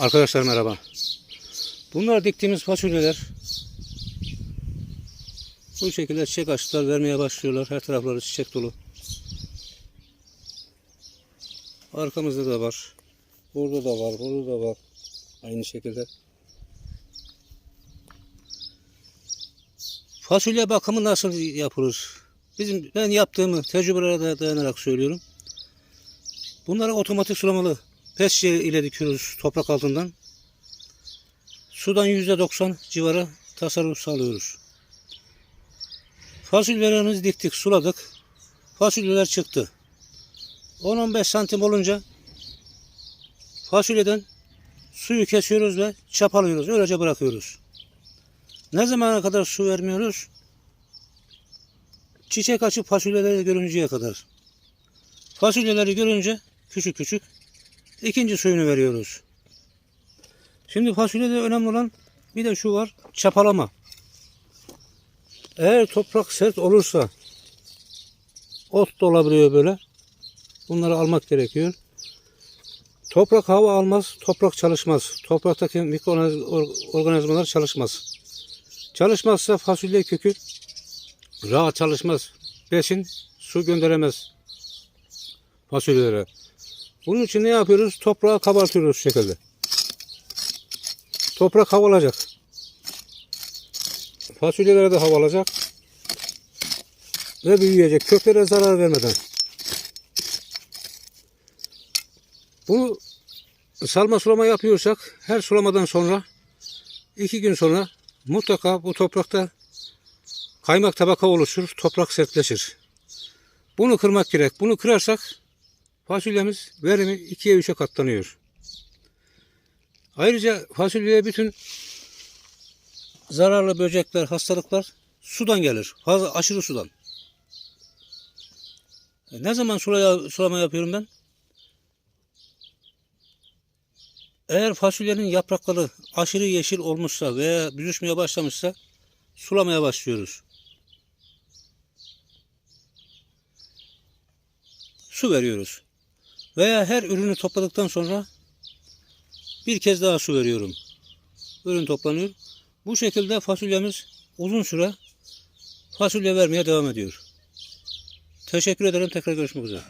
Arkadaşlar merhaba. Bunlar diktiğimiz fasulyeler. Bu şekilde çiçek açtılar, vermeye başlıyorlar. Her tarafları çiçek dolu. Arkamızda da var. Burada da var, burada da var. Aynı şekilde. Fasulye bakımı nasıl yapılır? Bizim ben yaptığımı tecrübelere dayanarak söylüyorum. Bunları otomatik sulamalı pes ile dikiyoruz toprak altından. Sudan %90 civarı tasarruf sağlıyoruz. Fasulyelerimizi diktik, suladık. Fasulyeler çıktı. 10-15 santim olunca fasulyeden suyu kesiyoruz ve çapalıyoruz. Öylece bırakıyoruz. Ne zamana kadar su vermiyoruz? Çiçek açıp fasulyeleri görünceye kadar. Fasulyeleri görünce küçük küçük ikinci suyunu veriyoruz. Şimdi fasulyede önemli olan bir de şu var çapalama. Eğer toprak sert olursa ot da olabiliyor böyle. Bunları almak gerekiyor. Toprak hava almaz, toprak çalışmaz. Topraktaki mikroorganizmalar çalışmaz. Çalışmazsa fasulye kökü rahat çalışmaz. Besin, su gönderemez fasulyelere. Bunun için ne yapıyoruz? Toprağı kabartıyoruz şu şekilde. Toprak hava alacak. Fasulyelere de hava alacak. Ve büyüyecek. Köklere zarar vermeden. Bunu salma sulama yapıyorsak her sulamadan sonra iki gün sonra mutlaka bu toprakta kaymak tabaka oluşur. Toprak sertleşir. Bunu kırmak gerek. Bunu kırarsak fasulyemiz verimi ikiye üçe katlanıyor. Ayrıca fasulyeye bütün zararlı böcekler, hastalıklar sudan gelir. Fazla aşırı sudan. E, Ne zaman sulama yapıyorum ben? Eğer fasulyenin yaprakları aşırı yeşil olmuşsa veya büzüşmeye başlamışsa sulamaya başlıyoruz. Su veriyoruz. Veya her ürünü topladıktan sonra bir kez daha su veriyorum. Ürün toplanıyor. Bu şekilde fasulyemiz uzun süre fasulye vermeye devam ediyor. Teşekkür ederim. Tekrar görüşmek üzere.